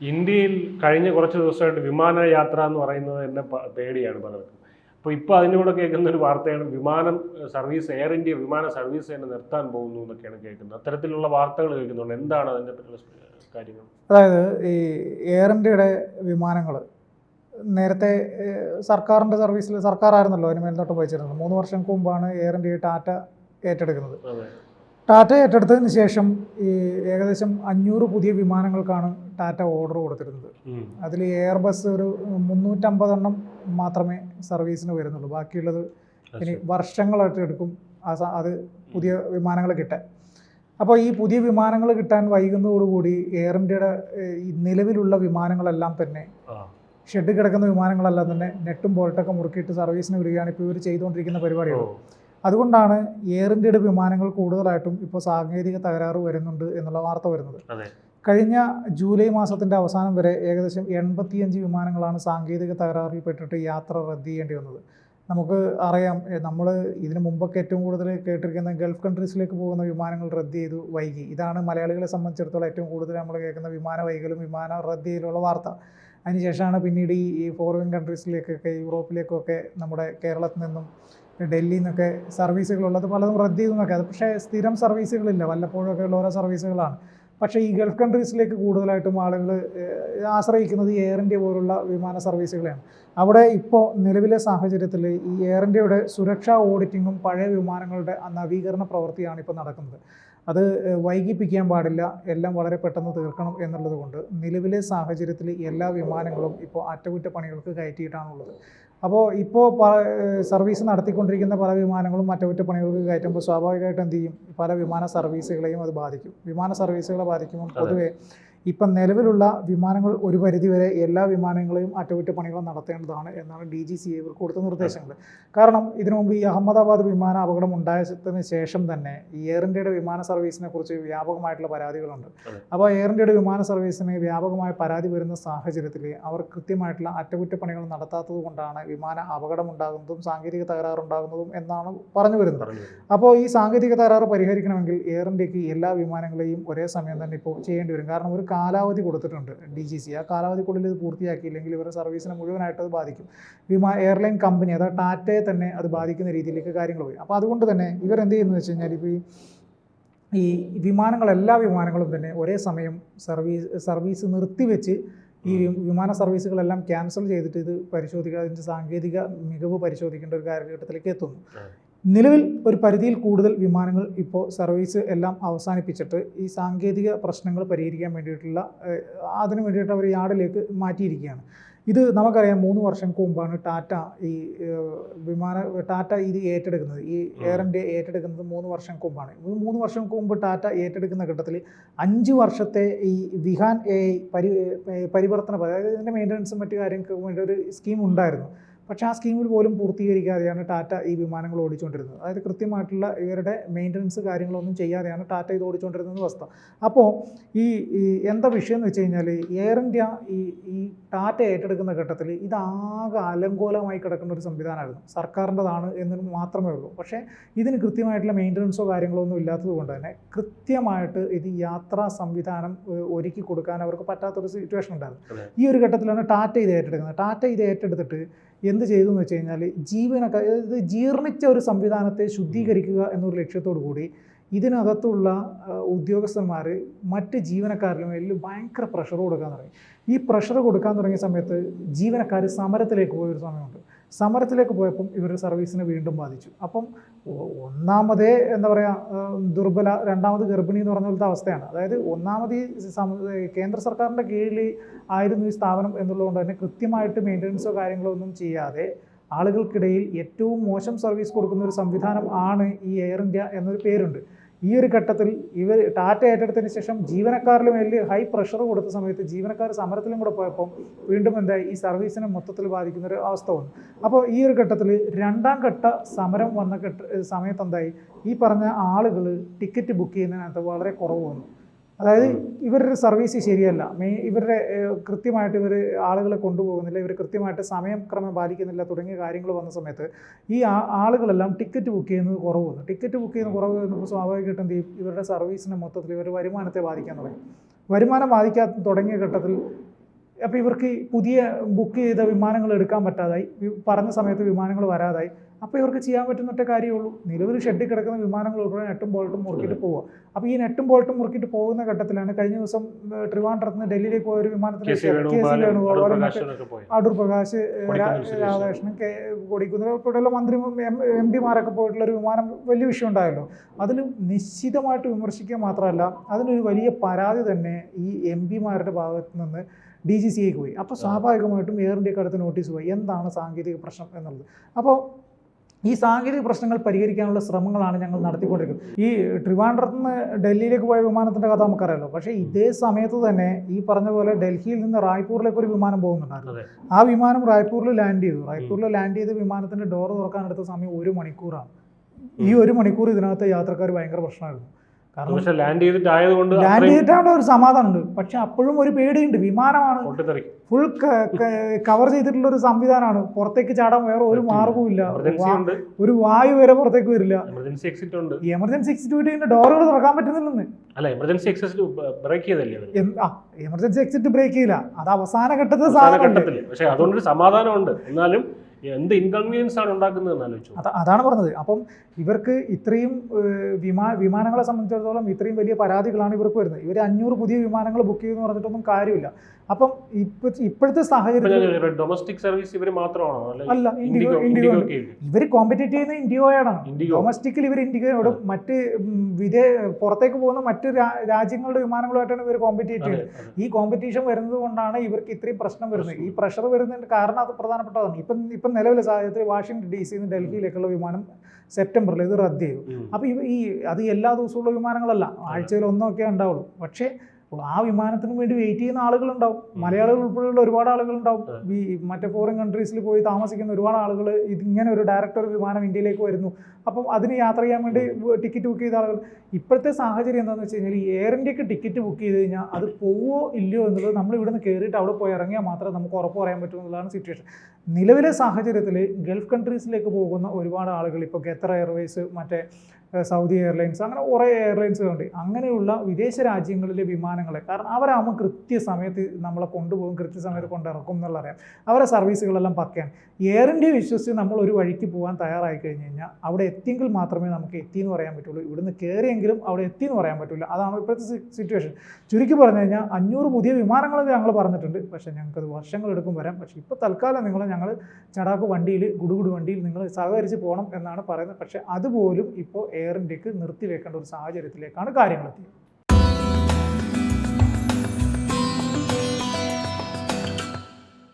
ഇന്ത്യയിൽ കഴിഞ്ഞ കുറച്ച് ദിവസമായിട്ട് വിമാനയാത്ര എന്ന് പറയുന്നത് തന്നെ പേടിയാണ് പലർക്കും. അപ്പോൾ ഇപ്പോൾ അതിനോട് കേൾക്കുന്ന ഒരു വാർത്തയാണ് വിമാനം സർവീസ് എയർ ഇന്ത്യ വിമാന സർവീസ് തന്നെ നിർത്താൻ പോകുന്നു എന്നൊക്കെയാണ് കേൾക്കുന്നത്. അത്തരത്തിലുള്ള വാർത്തകൾ കേൾക്കുന്നുണ്ട്. എന്താണ് അതിന്റെ കാര്യങ്ങൾ? അതായത് ഈ എയർ ഇന്ത്യയുടെ വിമാനങ്ങൾ നേരത്തെ സർക്കാരിന്റെ സർവീസിൽ സർക്കാരായിരുന്നല്ലോ അതിന് മേൽനോട്ട് വഹിച്ചിരുന്നത്. മൂന്ന് വർഷം മുമ്പാണ് എയർ ഇന്ത്യ ടാറ്റ ഏറ്റെടുക്കുന്നത്. ടാറ്റ ഏറ്റെടുത്തതിന് ശേഷം ഈ ഏകദേശം അഞ്ഞൂറ് പുതിയ വിമാനങ്ങൾക്കാണ് ടാറ്റ ഓർഡർ കൊടുത്തിരുന്നത്. അതിൽ എയർ ബസ് ഒരു മുന്നൂറ്റമ്പതെണ്ണം മാത്രമേ സർവീസിന് വരുന്നുള്ളൂ. ബാക്കിയുള്ളത് ഇനി. വർഷങ്ങളായിട്ട് എടുക്കും. ആ അത് പുതിയ വിമാനങ്ങൾ കിട്ടാൻ. അപ്പോൾ ഈ പുതിയ വിമാനങ്ങൾ കിട്ടാൻ വൈകുന്നതോടുകൂടി എയർ ഇന്ത്യയുടെ നിലവിലുള്ള വിമാനങ്ങളെല്ലാം തന്നെ ഷെഡ് കിടക്കുന്ന വിമാനങ്ങളെല്ലാം തന്നെ നെട്ടും ബോൾട്ടൊക്കെ മുറുക്കിയിട്ട് സർവീസിന് വിടുകയാണ് ഇപ്പോൾ ഇവർ ചെയ്തുകൊണ്ടിരിക്കുന്ന പരിപാടികൾ. അതുകൊണ്ടാണ് എയർ ഇന്ത്യയുടെ വിമാനങ്ങൾ കൂടുതലായിട്ടും ഇപ്പോൾ സാങ്കേതിക തകരാറ് വരുന്നുണ്ട് എന്നുള്ള വാർത്ത വരുന്നത്. കഴിഞ്ഞ ജൂലൈ മാസത്തിന്റെ അവസാനം വരെ ഏകദേശം എൺപത്തിയഞ്ച് വിമാനങ്ങളാണ് സാങ്കേതിക തകരാറിൽപ്പെട്ടിട്ട് യാത്ര റദ്ദ് ചെയ്യേണ്ടി വന്നത്. നമുക്ക് അറിയാം നമ്മൾ ഇതിനു മുമ്പൊക്കെ ഏറ്റവും കൂടുതൽ കേട്ടിരിക്കുന്ന ഗൾഫ് കൺട്രീസിലേക്ക് പോകുന്ന വിമാനങ്ങൾ റദ്ദ് ചെയ്തു വൈകി. ഇതാണ് മലയാളികളെ സംബന്ധിച്ചിടത്തോളം ഏറ്റവും കൂടുതൽ നമ്മൾ കേൾക്കുന്ന വിമാന വൈകലും വിമാന റദ്ദ് ചെയ്യലുള്ള വാർത്ത. അതിനുശേഷമാണ് പിന്നീട് ഈ ഫോറിൻ കൺട്രീസിലേക്കൊക്കെ യൂറോപ്പിലേക്കൊക്കെ നമ്മുടെ കേരളത്തിൽ നിന്നും ഡൽഹിയിൽ നിന്നൊക്കെ സർവീസുകളുള്ളത് പലതും റദ്ദ് ചെയ്തു എന്നൊക്കെ അത് പക്ഷേ സ്ഥിരം സർവീസുകളില്ല. വല്ലപ്പോഴൊക്കെ ഉള്ള ഓരോ സർവീസുകളാണ്. പക്ഷേ ഈ ഗൾഫ് കൺട്രീസിലേക്ക് കൂടുതലായിട്ടും ആളുകൾ ആശ്രയിക്കുന്നത് എയർ ഇന്ത്യ പോലുള്ള വിമാന സർവീസുകളെയാണ്. അവിടെ ഇപ്പോൾ നിലവിലെ സാഹചര്യത്തിൽ ഈ എയർ ഇന്ത്യയുടെ സുരക്ഷാ ഓഡിറ്റിങ്ങും പഴയ വിമാനങ്ങളുടെ നവീകരണ പ്രവൃത്തിയാണ് ഇപ്പോൾ നടക്കുന്നത്. അത് വൈകിപ്പിക്കാൻ പാടില്ല. എല്ലാം വളരെ പെട്ടെന്ന് തീർക്കണം എന്നുള്ളത് കൊണ്ട് നിലവിലെ സാഹചര്യത്തിൽ എല്ലാ വിമാനങ്ങളും ഇപ്പോൾ അറ്റകുറ്റപ്പണികൾക്ക് കയറ്റിയിട്ടാണുള്ളത്. അപ്പോൾ ഇപ്പോൾ പ സർവീസ് നടത്തിക്കൊണ്ടിരിക്കുന്ന പല വിമാനങ്ങളും അറ്റകുറ്റപ്പണികൾക്ക് കയറ്റുമ്പോൾ സ്വാഭാവികമായിട്ടും എന്ത് ചെയ്യും? പല വിമാന സർവീസുകളെയും അത് ബാധിക്കും. വിമാന സർവീസുകളെ ബാധിക്കുമ്പോൾ പൊതുവെ ഇപ്പം നിലവിലുള്ള വിമാനങ്ങൾ ഒരു പരിധിവരെ എല്ലാ വിമാനങ്ങളെയും അറ്റകുറ്റപ്പണികൾ നടത്തേണ്ടതാണ് എന്നാണ് ഡി ജി സി ഇവർക്ക് കൊടുത്ത നിർദ്ദേശങ്ങൾ. കാരണം ഇതിനു മുമ്പ് ഈ അഹമ്മദാബാദ് വിമാന അപകടം ഉണ്ടായതിന് ശേഷം തന്നെ ഈ എയർ ഇന്ത്യയുടെ വിമാന സർവീസിനെ കുറിച്ച് വ്യാപകമായിട്ടുള്ള പരാതികളുണ്ട്. അപ്പോൾ എയർ ഇന്ത്യയുടെ വിമാന സർവീസിന് വ്യാപകമായ പരാതി വരുന്ന സാഹചര്യത്തിൽ അവർ കൃത്യമായിട്ടുള്ള അറ്റകുറ്റപ്പണികൾ നടത്താത്തത് കൊണ്ടാണ് വിമാന അപകടം ഉണ്ടാകുന്നതും സാങ്കേതിക തകരാറുണ്ടാകുന്നതും എന്നാണ് പറഞ്ഞു വരുന്നത്. അപ്പോൾ ഈ സാങ്കേതിക തകരാറ് പരിഹരിക്കണമെങ്കിൽ എയർ ഇന്ത്യയ്ക്ക് എല്ലാ വിമാനങ്ങളെയും ഒരേ സമയം തന്നെ ഇപ്പോൾ ചെയ്യേണ്ടി വരും. കാരണം ഒരു കാലാവധി കൊടുത്തിട്ടുണ്ട് ഡി ജി സി ആ കാലാവധിക്കുള്ളിൽ ഇത് പൂർത്തിയാക്കിയില്ലെങ്കിൽ ഇവരുടെ സർവീസിനെ മുഴുവനായിട്ട് അത് ബാധിക്കും. വിമാ എയർലൈൻ കമ്പനി അതായത് ടാറ്റയെ തന്നെ അത് ബാധിക്കുന്ന രീതിയിലേക്ക് കാര്യങ്ങൾ പോയി. അപ്പോൾ അതുകൊണ്ട് തന്നെ ഇവർ എന്ത് ചെയ്യുന്നു വെച്ച് കഴിഞ്ഞാൽ ഇപ്പോൾ ഈ ഈ വിമാനങ്ങൾ എല്ലാ വിമാനങ്ങളും തന്നെ ഒരേ സമയം സർവീസ് സർവീസ് നിർത്തിവെച്ച് ഈ വിമാന സർവീസുകളെല്ലാം ക്യാൻസൽ ചെയ്തിട്ട് ഇത് പരിശോധിക്കുക അതിന്റെ സാങ്കേതിക മികവ് പരിശോധിക്കേണ്ട ഒരു കാലഘട്ടത്തിലേക്ക് എത്തുന്നു. നിലവിൽ ഒരു പരിധിയിൽ കൂടുതൽ വിമാനങ്ങൾ ഇപ്പോൾ സർവീസ് എല്ലാം അവസാനിപ്പിച്ചിട്ട് ഈ സാങ്കേതിക പ്രശ്നങ്ങൾ പരിഹരിക്കാൻ വേണ്ടിയിട്ടുള്ള അതിന് വേണ്ടിയിട്ട് അവർ യാർഡിലേക്ക് മാറ്റിയിരിക്കുകയാണ്. ഇത് നമുക്കറിയാം മൂന്ന് വർഷം മുമ്പാണ് ടാറ്റ ഈ വിമാന ടാറ്റ ഇത് ഏറ്റെടുക്കുന്നത്. ഈ എയർ ഇന്ത്യ ഏറ്റെടുക്കുന്നത് മൂന്ന് വർഷം മുമ്പാണ്. ഈ മൂന്ന് വർഷം മുമ്പ് ടാറ്റ ഏറ്റെടുക്കുന്ന ഘട്ടത്തിൽ അഞ്ച് വർഷത്തെ ഈ വിഹാൻ എ പരി പരിവർത്തന അതായത് ഇതിന്റെ മെയിന്റനൻസും മറ്റു കാര്യങ്ങൾക്കും വേണ്ടി ഒരു സ്കീം ഉണ്ടായിരുന്നു. പക്ഷേ ആ സ്കീമിൽ പോലും പൂർത്തീകരിക്കാതെയാണ് ടാറ്റ ഈ വിമാനങ്ങൾ ഓടിച്ചുകൊണ്ടിരുന്നത് അതായത് കൃത്യമായിട്ടുള്ള ഇവരുടെ മെയിന്റനൻസ് കാര്യങ്ങളൊന്നും ചെയ്യാതെയാണ് ടാറ്റ ഇത് ഓടിച്ചുകൊണ്ടിരുന്നത് വസ്തു അപ്പോൾ ഈ ഈ എന്താ വിഷയം എന്ന് വെച്ച് കഴിഞ്ഞാൽ എയർ ഇന്ത്യ ഈ ഈ ടാറ്റ ഏറ്റെടുക്കുന്ന ഘട്ടത്തിൽ ഇതാകെ അലങ്കോലമായി കിടക്കുന്ന ഒരു സംവിധാനമായിരുന്നു. സർക്കാരിന്റെതാണ് എന്ന് മാത്രമേ ഉള്ളൂ. പക്ഷേ ഇതിന് കൃത്യമായിട്ടുള്ള മെയിന്റനൻസോ കാര്യങ്ങളോ ഒന്നും ഇല്ലാത്തത് കൊണ്ട് തന്നെ കൃത്യമായിട്ട് ഇത് യാത്രാ സംവിധാനം ഒരുക്കി കൊടുക്കാൻ അവർക്ക് പറ്റാത്തൊരു സിറ്റുവേഷൻ ഉണ്ടായിരുന്നു. ഈ ഒരു ഘട്ടത്തിലാണ് ടാറ്റ ഇത് ഏറ്റെടുക്കുന്നത്. ടാറ്റ ഇത് ഏറ്റെടുത്തിട്ട് എന്ത് ചെയ്തു എന്ന് വെച്ച് കഴിഞ്ഞാൽ ജീവനക്കാർ ഇത് ജീർണിച്ച ഒരു സംവിധാനത്തെ ശുദ്ധീകരിക്കുക എന്നൊരു ലക്ഷ്യത്തോടു കൂടി ഇതിനകത്തുള്ള ഉദ്യോഗസ്ഥന്മാർ മറ്റ് ജീവനക്കാരിലും എല്ലാം ഭയങ്കര പ്രഷർ കൊടുക്കാൻ തുടങ്ങി. ഈ പ്രഷർ കൊടുക്കാൻ തുടങ്ങിയ സമയത്ത് ജീവനക്കാർ സമരത്തിലേക്ക് പോയൊരു സമയമുണ്ട്. സമരത്തിലേക്ക് പോയപ്പം ഇവരുടെ സർവീസിനെ വീണ്ടും ബാധിച്ചു. അപ്പം ഒന്നാമതേ എന്താ പറയുക ദുർബല രണ്ടാമത് ഗർഭിണി എന്ന് പറഞ്ഞ പോലത്തെ അവസ്ഥയാണ്. അതായത് ഒന്നാമത് ഈ കേന്ദ്ര സർക്കാരിന്റെ കീഴിൽ ആയിരുന്നു ഈ സ്ഥാപനം എന്നുള്ളതുകൊണ്ട് തന്നെ കൃത്യമായിട്ട് മെയിന്റനൻസോ കാര്യങ്ങളോ ഒന്നും ചെയ്യാതെ ആളുകൾക്കിടയിൽ ഏറ്റവും മോശം സർവീസ് കൊടുക്കുന്ന ഒരു സംവിധാനം ആണ് ഈ എയർ ഇന്ത്യ എന്നൊരു പേരുണ്ട്. ഈ ഒരു ഘട്ടത്തിൽ ഇവർ ടാറ്റ ഏറ്റെടുത്തതിന് ശേഷം ജീവനക്കാരിലും വലിയ ഹൈ പ്രഷർ കൊടുത്ത സമയത്ത് ജീവനക്കാർ സമരത്തിലും കൂടെ പോയപ്പോൾ വീണ്ടും എന്താ ഈ സർവീസിനെ മൊത്തത്തിൽ ബാധിക്കുന്ന ഒരു അവസ്ഥ വന്നു. അപ്പോൾ ഈ ഒരു ഘട്ടത്തിൽ രണ്ടാം ഘട്ട സമരം വന്ന ഘട്ട സമയത്ത് എന്തായി? ഈ പറഞ്ഞ ആളുകൾ ടിക്കറ്റ് ബുക്ക് ചെയ്യുന്നതിനകത്ത് വളരെ കുറവ് വന്നു. അതായത് ഇവരുടെ സർവീസ് ശരിയല്ല. മെയ് ഇവരുടെ കൃത്യമായിട്ട് ഇവർ ആളുകളെ കൊണ്ടുപോകുന്നില്ല ഇവർ കൃത്യമായിട്ട് സമയം ക്രമം പാലിക്കുന്നില്ല തുടങ്ങിയ കാര്യങ്ങൾ വന്ന സമയത്ത് ഈ ആളുകളെല്ലാം ടിക്കറ്റ് ബുക്ക് ചെയ്യുന്നത് കുറവ് വന്നു ടിക്കറ്റ് ബുക്ക് ചെയ്യുന്ന കുറവ് വന്നപ്പോൾ സ്വാഭാവികമായിട്ടും എന്ത് ചെയ്യും? ഇവരുടെ സർവീസിനെ മൊത്തത്തിൽ ഇവരുടെ വരുമാനത്തെ ബാധിക്കാൻ തുടങ്ങി. വരുമാനം ബാധിക്കാൻ തുടങ്ങിയ ഘട്ടത്തിൽ അപ്പോൾ ഇവർക്ക് പുതിയ ബുക്ക് ചെയ്ത വിമാനങ്ങൾ എടുക്കാൻ പറ്റാതായി. പറഞ്ഞ സമയത്ത് വിമാനങ്ങൾ വരാതായി. അപ്പോൾ ഇവർക്ക് ചെയ്യാൻ പറ്റുന്ന ഒറ്റ കാര്യമേ ഉള്ളൂ നിലവിൽ ഷെഡിൽ കിടക്കുന്ന വിമാനങ്ങൾ ഉടനെ നെട്ടും ബോൾട്ടും മുറുക്കിയിട്ട് പോവുക അപ്പോൾ ഈ നെട്ടും ബോൾട്ടും മുറുക്കിയിട്ട് പോകുന്ന ഘട്ടത്തിലാണ് കഴിഞ്ഞ ദിവസം ട്രിവാൻഡ്രത്ത് നിന്ന് ഡൽഹിയിലേക്ക് പോയ ഒരു വിമാനത്തിൽ കെ സി വേണുഗോപാലും അടൂർ പ്രകാശ് രാധാകൃഷ്ണൻ കെ കൊടിക്കുന്ന ഉൾപ്പെടെയുള്ള മന്ത്രി എം പിമാരൊക്കെ പോയിട്ടുള്ള ഒരു വിമാനം വലിയ വിഷയം ഉണ്ടായല്ലോ. അതിൽ നിശ്ചിതമായിട്ട് വിമർശിക്കുക മാത്രമല്ല അതിനൊരു വലിയ പരാതി തന്നെ ഈ എം പിമാരുടെ ഭാഗത്ത് നിന്ന് ഡി ജി സി ഐക്ക് പോയി. അപ്പോൾ സ്വാഭാവികമായിട്ടും എയർ ഇന്ത്യയ്ക്ക് അടുത്ത് നോട്ടീസ് പോയി. എന്താണ് സാങ്കേതിക പ്രശ്നം എന്നുള്ളത്. അപ്പോൾ ഈ സാങ്കേതിക പ്രശ്നങ്ങൾ പരിഹരിക്കാനുള്ള ശ്രമങ്ങളാണ് ഞങ്ങൾ നടത്തിക്കൊണ്ടിരിക്കുന്നത്. ഈ ട്രിവാൻഡ്രത്ത് നിന്ന് ഡൽഹിയിലേക്ക് പോയ വിമാനത്തിന്റെ കഥ നമുക്കറിയാലോ. പക്ഷേ ഇതേ സമയത്ത് തന്നെ ഈ പറഞ്ഞ പോലെ ഡൽഹിയിൽ നിന്ന് റായ്പൂരിലേക്ക് ഒരു വിമാനം പോകുന്നുണ്ടായിരുന്നു. ആ വിമാനം റായ്പൂരിൽ ലാൻഡ് ചെയ്തു. റായ്പൂരിൽ ലാൻഡ് ചെയ്ത വിമാനത്തിന്റെ ഡോർ തുറക്കാൻ എടുത്ത സമയം ഒരു മണിക്കൂറാണ്. ഈ ഒരു മണിക്കൂർ ഇതിനകത്ത് യാത്രക്കാർ ഭയങ്കര പ്രശ്നമായിരുന്നു. പക്ഷെ ലാൻഡ് ചെയ്തിട്ടായതുകൊണ്ട് ലാൻഡ് അത്രയും ചെയ്തിട്ടാണ് ഒരു സമാധാനമുണ്ട്. പക്ഷെ അപ്പോഴും ഒരു പേടിയുണ്ട്. വിമാനമാണ് ഫുൾ കവർ ചെയ്തിട്ടുള്ള ഒരു സംവിധാനമാണ്. പുറത്തേക്ക് ചാടാൻ വേറെ ഒരു. മാർഗവും ഇല്ല ഉണ്ട്. ഒരു വായു വരെ പുറത്തേക്ക് വരില്ല. എമർജൻസി എക്സിറ്റ് ഉണ്ട്. എമർജൻസി എക്സിക്യൂട്ടീവിന്റെ ഡോറുകൾ തുറക്കാൻ പറ്റുന്നില്ലെന്ന്. അല്ല എമർജൻസി എക്സിറ്റ് ബ്രേക്ക് ചെയ്തല്ലേ എമർജൻസി എക്സിറ്റ് ബ്രേക്ക് ചെയ്യില്ല. അത് അവസാന ഘട്ടത്തിൽ പക്ഷേ അതുകൊണ്ട് അതുകൊണ്ടൊരു സമാധാനമുണ്ട്. എന്നാലും എന്ത് ഇൻകൺവീനിയൻസ് ആണ് ഉണ്ടാക്കുന്നത് എന്ന് ആലോചിച്ചു അതാണ് പറഞ്ഞത്. അപ്പം ഇവർക്ക് ഇത്രയും വിമാ വിമാനങ്ങളെ സംബന്ധിച്ചിടത്തോളം ഇത്രയും വലിയ പരാതികളാണ് ഇവർക്ക് വരുന്നത്. ഇവർ അഞ്ഞൂറ് പുതിയ വിമാനങ്ങൾ ബുക്ക് ചെയ്യുമെന്ന് പറഞ്ഞിട്ടൊന്നും കാര്യമില്ല. അപ്പം ഇപ്പ ഇപ്പോഴത്തെ ഇപ്പൊ സാഹചര്യത്തിൽ ഡൊമസ്റ്റിക് സർവീസ് ഇവർ മാത്രമാണോ? അല്ല ഇൻഡിഗോ ഇൻഡിഗോ? ഇവർ കോമ്പറ്റേറ്റ് ചെയ്യുന്ന ഇൻഡിഗോയോടാണ് ഡൊമസ്റ്റിക്കിൽ ഇവർ ഇൻഡിഗോയോടും മറ്റ് വിദേശ വിദേ പുറത്തേക്ക് പോകുന്ന മറ്റ് രാജ്യങ്ങളുടെ വിമാനങ്ങളുമായിട്ടാണ് ഇവർ കോമ്പറ്റേറ്റ് ചെയ്യുന്നത്. ഈ കോമ്പറ്റീഷൻ വരുന്നത് കൊണ്ടാണ് ഇവർക്ക് ഇത്രയും പ്രശ്നം വരുന്നത്. ഈ പ്രഷർ വരുന്നതിന്റെ കാരണം അത് പ്രധാനപ്പെട്ടതാണ്. ഇപ്പം ഇപ്പം നിലവിലെ സാഹചര്യത്തിൽ വാഷിംഗ്ടൺ ഡി സിന്ന് ഡൽഹിയിലേക്കുള്ള വിമാനം സെപ്റ്റംബറിൽ ഇത് റദ്ദ് ചെയ്തു. അപ്പൊ അപ്പോൾ ഈ ഈ അത് എല്ലാ ദിവസമുള്ള വിമാനങ്ങളല്ല. ആഴ്ചയിൽ ഒന്നൊക്കെ ഉണ്ടാവുള്ളൂ. പക്ഷേ ആ വിമാനത്തിന് വേണ്ടി വെയിറ്റ് ചെയ്യുന്ന ആളുകളുണ്ടാവും. മലയാളികൾ ഉൾപ്പെടെയുള്ള ഒരുപാട് ആളുകളുണ്ടാവും. ഈ മറ്റേ ഫോറിൻ കൺട്രീസിൽ പോയി താമസിക്കുന്ന ഒരുപാട് ആളുകൾ ഇതിങ്ങനെ ഒരു ഡയറക്ടർ വിമാനം ഇന്ത്യയിലേക്ക് വരുന്നു. അപ്പം അതിന് യാത്ര ചെയ്യാൻ വേണ്ടി ടിക്കറ്റ് ബുക്ക് ചെയ്ത ആളുകൾ. ഇപ്പോഴത്തെ സാഹചര്യം എന്താണെന്ന് വെച്ച് കഴിഞ്ഞാൽ ഈ എയർ ഇന്ത്യയ്ക്ക് ടിക്കറ്റ് ബുക്ക് ചെയ്ത് കഴിഞ്ഞാൽ അത് പോവോ ഇല്ലയോ എന്നുള്ളത് നമ്മൾ ഇവിടുന്ന് കയറിയിട്ട് അവിടെ പോയി ഇറങ്ങിയാൽ മാത്രമേ നമുക്ക് ഉറപ്പ് പറയാൻ പറ്റൂ എന്നുള്ളതാണ് സിറ്റുവേഷൻ നിലവിലെ സാഹചര്യത്തിൽ ഗൾഫ് കൺട്രീസിലേക്ക് പോകുന്ന ഒരുപാട് ആളുകൾ ഇപ്പോൾ ഖത്തർ എയർവേസ് മറ്റേ സൗദി എയർലൈൻസ് അങ്ങനെ കുറേ എയർലൈൻസുകളുണ്ട്. അങ്ങനെയുള്ള വിദേശ രാജ്യങ്ങളിലെ വിമാനങ്ങളെ കാരണം അവരാകുമ്പോൾ കൃത്യസമയത്ത് നമ്മളെ കൊണ്ടുപോകും കൃത്യസമയത്ത് കൊണ്ടിറക്കും എന്നുള്ള അറിയാം അവരെ സർവീസുകളെല്ലാം പക്കയാണ്. എയർ ഇന്ത്യ വിശ്വസിച്ച് നമ്മൾ ഒരു വഴിക്ക് പോകാൻ തയ്യാറായി കഴിഞ്ഞ് കഴിഞ്ഞാൽ അവിടെ എത്തിയെങ്കിൽ മാത്രമേ നമുക്ക് എത്തി എന്ന് പറയാൻ പറ്റുള്ളൂ. ഇവിടുന്ന് കയറിയെങ്കിലും അവിടെ എത്തി എന്ന് പറയാൻ പറ്റില്ല. അതാണ് ഇപ്പോഴത്തെ സിറ്റുവേഷൻ ചുരുക്കി പറഞ്ഞു കഴിഞ്ഞാൽ അഞ്ഞൂറ് പുതിയ വിമാനങ്ങളൊക്കെ ഞങ്ങൾ പറഞ്ഞിട്ടുണ്ട്. പക്ഷേ ഞങ്ങൾക്കത് വർഷങ്ങളെടുക്കും വരാം. പക്ഷേ ഇപ്പോൾ തൽക്കാലം നിങ്ങൾ ഞങ്ങൾ ചടാക്ക് വണ്ടിയിൽ ഗുഡുഗുഡു വണ്ടിയിൽ നിങ്ങൾ സഹകരിച്ച് പോകണം എന്നാണ് പറയുന്നത്. പക്ഷേ അതുപോലും ഇപ്പോൾ എയർ ഇന്ത്യയ്ക്ക് നിർത്തിവെക്കേണ്ട ഒരു സാഹചര്യത്തിലേക്കാണ് കാര്യങ്ങൾ എത്തിയത്